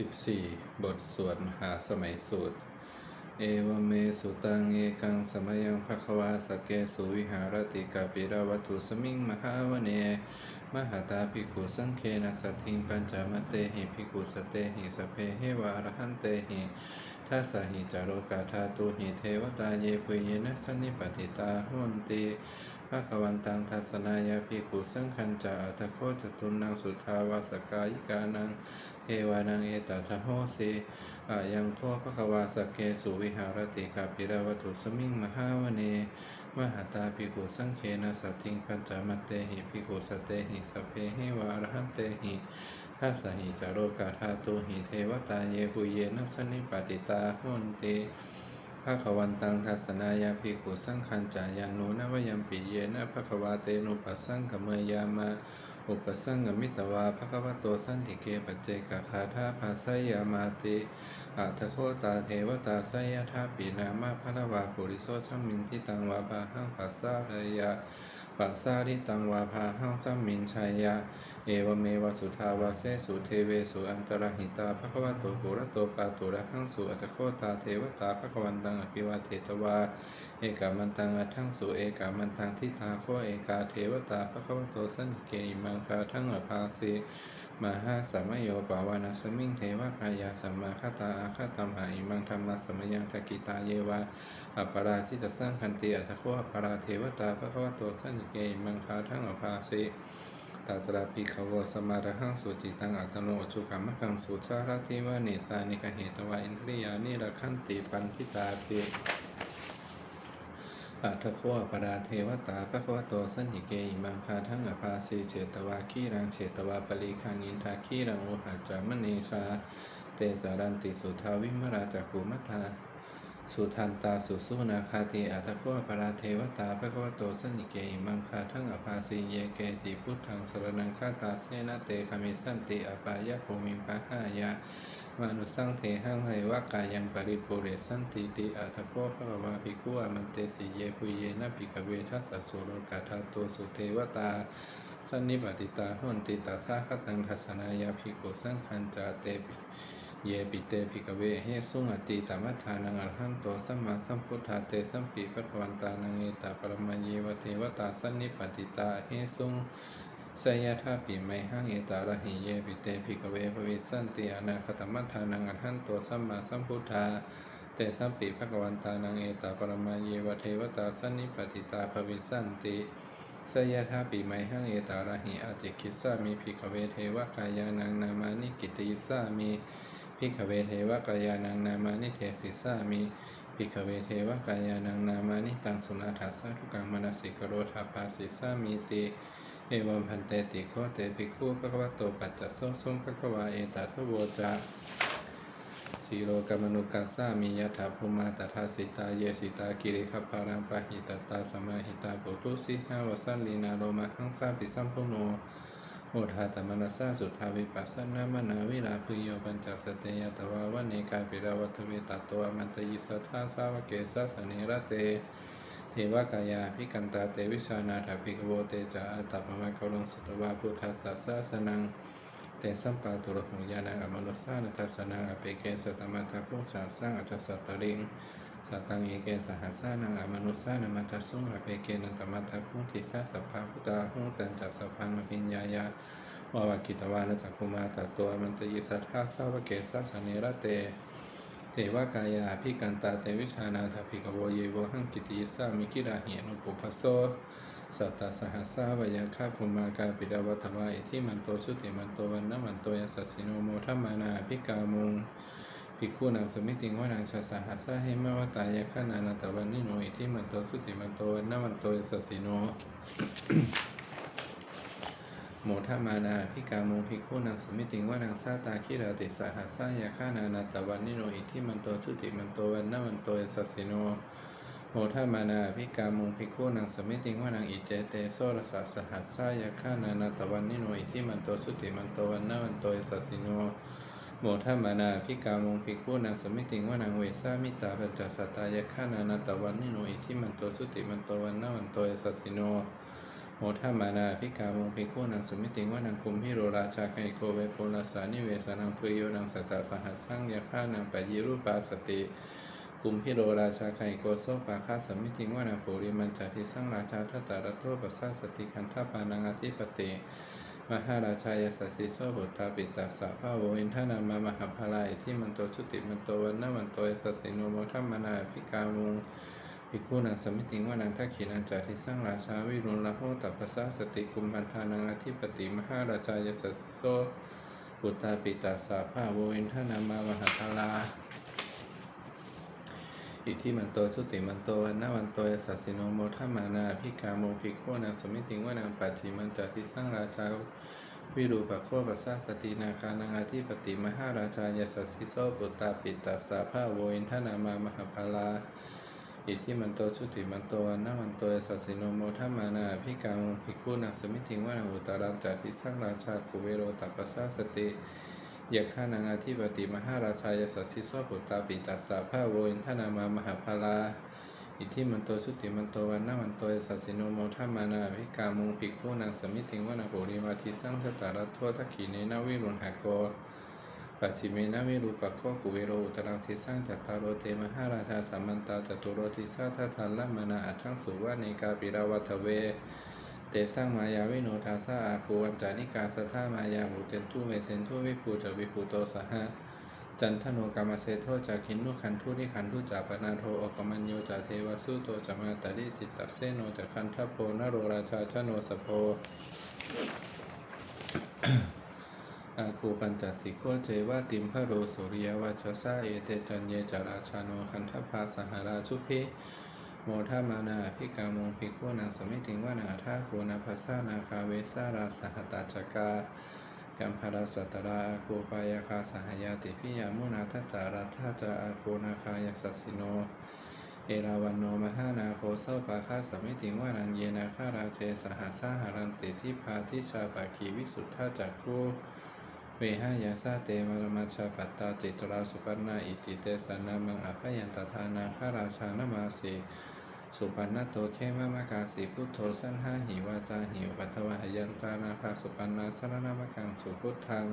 14 บทสวดมหาสมัยสูตร เอวเมสุตังเอกังสมยังภควาสเกสุวิหารติกาปิราวัตุสมิงมหาวเน มหาตาภิกขุสังเคนะสัตถิงปัญจมเตหิภิกขุสเตหิสเพเหวารหันเตหิทัสหิจารโรกาธาตุหิเทวตาเยปุยเยนะสันนิปติตาหุนติ ภะคะวันตังทัสสนายาภิกขุสังคัญจาอัตโคจตุนังสุทาวาสกายิกานังเทวานังเอตตะโหสิอายังโคภควาสเกสุวิหารติกาปิรวัตุสมิงมหาวเนมหาตาภิกขุสังเคนะสัตถิงปัญจมัตเตหิภิกขุสเตหิสเพหิวารหันเตหิทัสสหิจารโรกาธาตุหิเทวตาเยปุเยนะสนนิปติตาหุนติ ภาควันตังทัสสนายาภิกขุสังคัญจายันโนวยังปิเยนะภควาเตนุปัสสังกเมยามาอุปสังกมิตวาภควโตสันติเกปัจเจกคาธาภาสยามาติอาทโคตาเทวตาสยธาปีนามาพระวาปุริโสชัมมินทิตังวาปาหังปัสสาเรยะปัสสาริตังวาภาหังสัมมินชัยยะ วเมวสุทาวาเสสุเทเวสุอันตรหิตาภควโตปุระโตปาตุระหังสุอัตโคตาเทวตาภควันตังอภิวาเทตวา เอกามันตังอัทังสุเอกามันตังทิตาโคเอกาเทวตาภควโตสันเกอิมังคาทั้งอภาสีมหาสัมมโยปาวานาสมิงเทวกายาสัมมาคตาอาคตัมหาอิมังธรรมะสมยังตะกิตาเยวาอัปปาราทิตสร้างคันติอัตโคอัปปาราเทวตาภควโตสันเกอิมังคาทั้งอภาสี ตตราปิขวสมาระหังสุจิตังอัตโนจุกรรมกังสุชาราทิวาเนตานิกเหตวาอินทริยานิระคันติปันทิตาเปอัตโคปดาเทวตาภควโตสันติเกอิมังคาทั้งอภาสีเฉตวาคีรังเฉตวาปริคังอินทาคีรังโอหะจามณีชา เตสารันติสุทาวิมราจักุมัทธา สุทันตาสุสุนาคาเทอัตโคปราเทวตาภควโตสันิเกอิมังคาทั้งอภาสีเยเกจิพุทธังสรนังคาตาเสนาเตคามิสันติอปายะภูมิปะหายะมนุสังเทหังไหวากายังปริปุเรสันติติอัตโคภควาภิกุอมันเตสิเยปุเยนะภิกเวทัสสุโรกาธาโตสุเทวตาสันนิปติตาหุนติตถาคตังทัสนายาภิกขุสังคัญจาเตปิ เยปิเตภิกเวเฮสุงอติตามัฏฐานังอรหันโตสัมมาสัมพุทธาเตสัมปีปัตวันตานังเอตาปรมเยวเทวตาสันนิปติตาเฮสุงสยธาปิไมหังเอตาระหิเยปิเตภิกเวภวิสันติอนาคตมัฏฐานังอรหันโตสัมมาสัมพุทธาเตสัมปีภควันตานังเอตาปรมเยวเทวตาสันนิปติตาภวิสันติสยธาปิไมหังเอตาระหิอาจิคิสามิภิกเวเทวกายานังนามานิกิติสามิ พิกเวเทวกายานังนามานิเทศิสามิพิกเวเทวกายานังนามานิตังสุนาถาสาทุกังมนสิกโรธาปาสิสามิติเอวัมพันเตติโคเตปิคูปะคะวะโตปัจจโสสมปะควาเอตทัพโวจาสีโรกมนุกัสสามิยถาภูมาตถาสิตาเยสิตากิริขปารังปะหิตตาสมาหิตาปุตุสิหาวสันลีนาโรมาหังสาปิสัมพุโน โอทาตมนัสสาสุทาวิปัสสนามนาวิลาภุโยปัญจสเตยตวาวันเนกาปิรวัตเวตตวมันตยิสัทธาสาวเกสสเนระเต เทวกายาภิกันตาเตวิชานาถาภิกโวเตจาอัตตปมะกลงสุตวาพุทธัสสะสะสนังเตสัมปาตุระหงยานังอมนุสสานัทัสนังอเปเกสตมัตถพุงสาสังอัจจสัตตริง สัตังเอเกสหัสสานังอมนุสานัมัตสุงอเปเกนันตมัตถพุงทิสาสัพพาพุตาหุงตันจักสัพพังอภิญญายาวาวากิตวานะจักคุมาตัตัวมันตยิสัทธาสาวเกสัสเนระเตเทวกายาพิกันตาเตวิชานาถภิกโวเยโวหังกิติยสามิกิราเหนุปุพโสสัตตสหัสสาวยังคาภูมากาปิดาวัตวาอิทิมันโตชุติมันโตวันนมันโตยัสสสิโนโมทัมมานาภิกามุง ภิกขุนังสมิติงวนังชาสหัสสะเหมวตายะขนานาตวันนิโนอิทิมันโตชุติมันโตวันนะมันโตยัสสิโนโมทมานาพิกามุงพิคุนังสมิติงว่านังซาตาคิราติสหัสสายาฆานานาตวันนิโนอิทิมันโตชุติมันโตวันนามันโตยสัสิโนโมทมานาพิกามุงพิคุนังสมิติงว่านังอิเจเตโซรสัสหัสสายาฆานานาตวันนิโนอิทิมันโตชุติมันโตวันนามันโตยสัสิโน โมทมานาพิกามุงพิคุนังสมิติงว่านังเวสามิตาปัญจสัตตายาฆานานาตวันนิโนอิทิมันโตชุติมันโตวันนามันโตยสัสิโนโมทามานาภิกาวงภิกุนังสมิติงวานังกุมพิโรราชาไกโกเวโพลาสานิเวสานังปุริโยนังสัตตาสหัสสังยาฆานังปะยิรูปาสติกุมพิโรราชาไคโกโซปาคาสมิติงวานังปุริมันจาทิสังราชาทัตตารัตโตปัสสาสติคันทปานังอธิปติ มหาราชายสัสสิโสบุตตาปิตาสะภาโวอินทนามามหาภลายที่มันโตชุติมันโตวันนมันโตยสัสสิโนโมทัมมานาภิกามุงภิกขุนังสมิติงวานังทักขินังจาทิสังราชาวิรุณละโหตัปปสสะสติกุมพันธานังอธิปติมหาราชายสัสสิโสบุตตาปิตาสะภาโวอินทนามามหาภลา อิทธิมันโตสุติมันโตวันนาวันโตยสัสสิโนโมทัมมานาภิกาโมภิกขุนังสมิติงวานังปัจฉิมันจาทิสังราชาวิรูปโคปัสสะสตินาคานังอธิปติมหาราชายสัสสิโสปุตตาปิตตัสสะภาโวอินทนามามหาภาลาอิทธิมันโตสุติมันโตวันนาวันโตยสัสสิโนโมทัมมานาภิกาโมภิกขุนังสมิติงวานังอุตตรังจาทิสังราชากุเวโรตัปปสสะสติ ยกขานังอธิปติมหาราชายสัสสิสวปุตตาปิตัสสะภาโวอินทนามามหาภาลาอิทิมันโตชุติมันโตวันนาวันโตสัสสิโนโมทัมมานาภิกามุงภิกขุนางสมิติงวนาโภริวาทิสังทตารัตโททักขีเนนาวิรุณหกโกปัจฉิเมนาวิรูปโคกุเวโรอุตรังทิสังจัตตารโรเตมหาราชาสัมมันตาจตุโรทิสาทัทันละมานาอัตถังสุวาเนกาปิราวัตเว เตสร้างมายาวิโนทาสาอาคูวันจานิกาสทามายาหูเตนทุเวเตนทุวิภูจวิภูโตสหะจันทโนกรรมเสโทจากขินนุขันทุนิขันทุจาปนาโทอกมัญโยจาเทวสุโตจมาตาริจิตตเสโนจากคันทโพนโรราชาชโนสโพอาคูปัญจสิโกเจวะติมพระโรสุริยวัชสาเอเตจันเยจาราชาโนคันทภาสหราชุเพ โมทามานาภิกามงภิกขุนางสมิติงวานาทาคูนาภาษานาคาเวสาราสหตาจกากัมภาราสัตราอาคูปายาคาสหายาติพิยามุนาทัตตารัทธาจาอาคูนาคายาสัสสิโน เอราวันโนมหานาโคโซปาคาสมิติงวานังเยนาคาราเชสหสาหารันติทิพาทิชาปาคีวิสุทธาจักคูเวหายาซาเตมรมัชชาปัตตาจิตราสุปันนาอิติเตสนามังอภยันตทานาคาราชานามาสี สุปันนโตเขมามกาสีพุทโธสันหาหิวาจาหิวปัทวะหยันตานาคาสุปันนาสรณามกังสุพุทธัง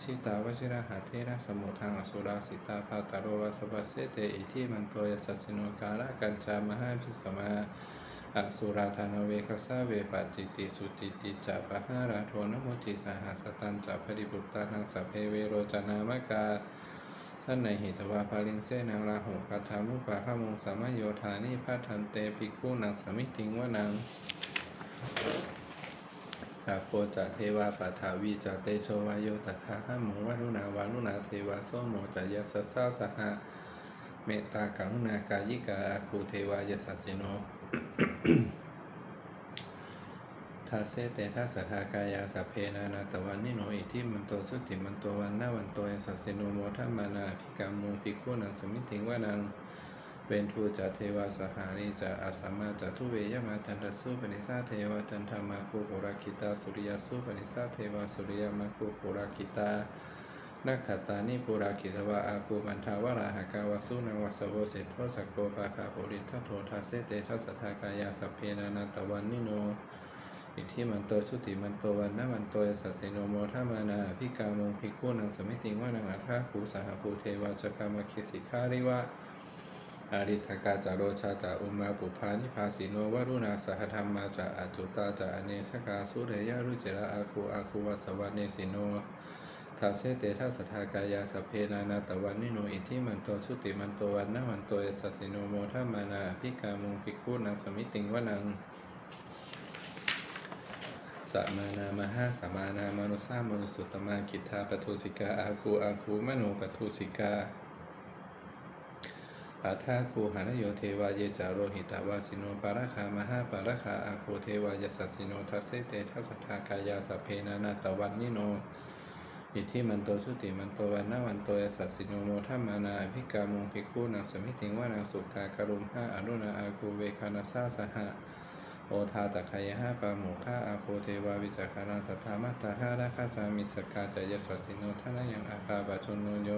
ชิตาวชิระหาเทระสมุทังอสุราสิตาภาตโรวาสปัสเสเตอิทิมันโตยสัจจิโนการะกัญจามหาพิสมาอสุราธานเวคสาเวปจิติสุจิติจาปหาราโทนโมจิสหัสตันจัปริบุตตานังสัพเพเวโรจนามกา สั้นในหิตวาภาลิงเสนางราหุปัทามุปะขมงสามโยธานิพัทันเตภิกขุนางสมิติงวานางอาโปจะเทวาปัทาวีจะเตโชวายโยตถาหมุงวารุณาวารุณาเทวาโสโมจะยสสสาสหะเมตตากรุณากายิกาอาคูเทวายสัสสิโน ทาเสเตทัสสะทากายาสัพเพนานาตวันนิโนอิทิมันโตสุติมันโตวันนาวันโตยสัสสิโนโมทัมมานาภิกามุภิกขุนังสมิติงวานังเวนทูจะเทวาสหาริจะอาสัมมาจะทุเวยมาจันทสุปนิสาเทวาจันทมาคุปุราคิตาสุริยสุปนิสาเทวาสุริยมาคุปุราคิตานักขตานิปุราคิตวะอาคูมันทาวราหากาวสุนังวัสโวเสโทสกโกปาคาปุริทัตโททาเสเตทัสทากายาสัพเพนานาตวันนิโน อิทธิมันโตชุติมันโตวันนามันโตยสัสสิโนโมทามานาภิกามงภิกุนังสมิติงว่านังอัฏฐาภูสหภูเทวาจกามคิสิการิวะอาริทกาจาโรชาจาอุมาปุพานิพาสิโนวรุณาสหธรรมาจาอจุตาจาอเนชกาสุเรยารุจิระอาคูอาคูวสวะเนสิโนทาเสเตทัสทากายาสเพนานาตวันนิโนอิทิมันโตชุติมันโตวันนามันโตยสัสสิโนโมทามานาภิกามุงภิกุนังสมิติงวานัง สมานามหาสมานามนุสามนุสุตมากิทธาปทุสิกาอาคูอาคูมโนปทุสิกาอาทาคูหานโยเทวาเยจาโรหิตาวาสิโนปาราคามหาปาราคาอาคูเทวายสัสสิโนทัสเสเตทัสสทากายาสเพนานาตวันนิโนอิทธิมันโตชุติมันโตวันนาวันโตยสัสสิโนโมทัมมานาอภิกามงภิกขุนางสมิติงวานางสุกาการุมห้าอรุณาอาคูเวคานาซาสหะ โอทาตะไคยห้าปาหมูค่าอาโคเทวาวิจักานังสัทธามัตตาห้าราคาสามิสกาจายสัสสิโนทานายังอาคาบาชนโนโย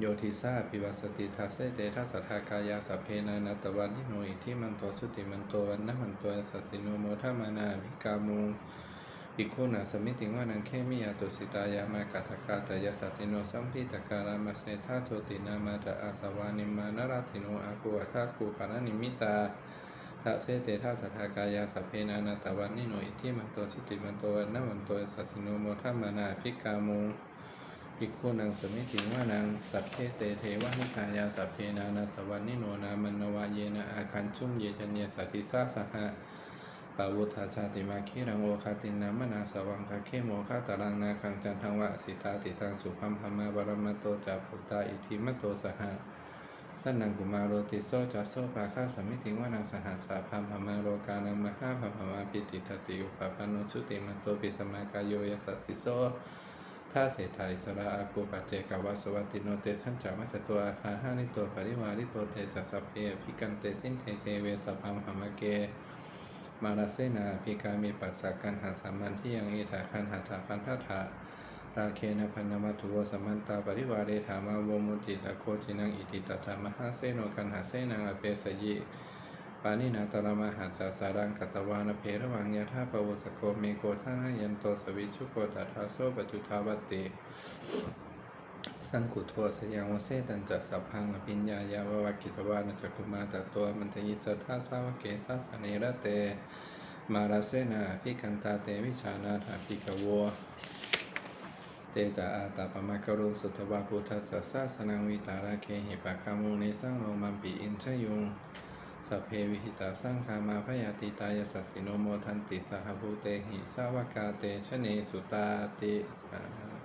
โยทิสาปิวัสติทัสเสเตทัสสทากายาสัพเพนานัตตวันนิโนอิทิมันโตสุติมันโตวันนะมันโตสัสสิโนโมทามานาภิกามุงภิกขุนาสมิติวานังเคมิยาตุสิตายามากาทกาตายาสัสสิโนสัมพิตการามาเสธาโชตินามาตะอาสวานิมานราติโนอากูอัทาคูปานานิมิตา ทัเสเตทัสสะทากายาสัพเพนานาตวันนิโนอิทิมันโตสุติมันโตวันนะมันโตสัสิโนโมทัมมานาภิกามุงภิกขุนังสมิติวานังสัพเพเตเทวะนิกายาสัพเพนานาตวันนิโนนามันนวาเยนะอาคันชุ่มเยจันเยสัติสาสหะปาวุธาชาติมาคีรังโอคาตินนามนาสวังคาเคโมคาตารังนาคังจันทังวะสิตาติตังสุพัมพมาบรมโตจาพุตตาอิทิมโตสหะ สันนังกุมารโรติโซจัสโซปาคาสมิติวานังสหัสสาพัมพมาโรกานังมหาพัมพมาปิติทติอุปปานุชุติมันโตปิสมากายโยยัสสิโซท่าเสไทยสระอาคูปัจเจกวาสวัตติโนเตสัญจามัจตัวอาคาหานิโตปริวาริโตเตจัสเพพิกันเตสินเทเทเวสพัมพมเก มาราเซนาพิกามีปัสสะกันหาสัมมันที่ยังเอถาคันหาถาพันธถา ราเคนะพันนมัตุโวสมันตาปริวาเรธามาวมุจิตะโคจินังอิติตถามหาเซโนกันหาเซนังอเปสยิปานินาตระมหาจาสารังกัตวานเพระวังยะธาปวสโกเมโกทังยันโตสวิชุโกตัทาโซปจุทาวติสังกุทัวสยังวเสตันจะสัพพังอภิญญายาววักิตวานจักุมาตตัวมันตยิสัทธาสาวกเกสัสเนระเต มาราเซนาพิกันตาเตวิชานาถาภิกโวเต จาอาตาปมะกรุสุทวาพุทธสสะสนังวิตาราเคหิปะกามุเนสังโนมัมปิอินชยุงสเพวิหิตาสังคามาพยาติตายสัสสิโนโมทันติสหภูเตหิสาวกาเตชะเนสุตาติสา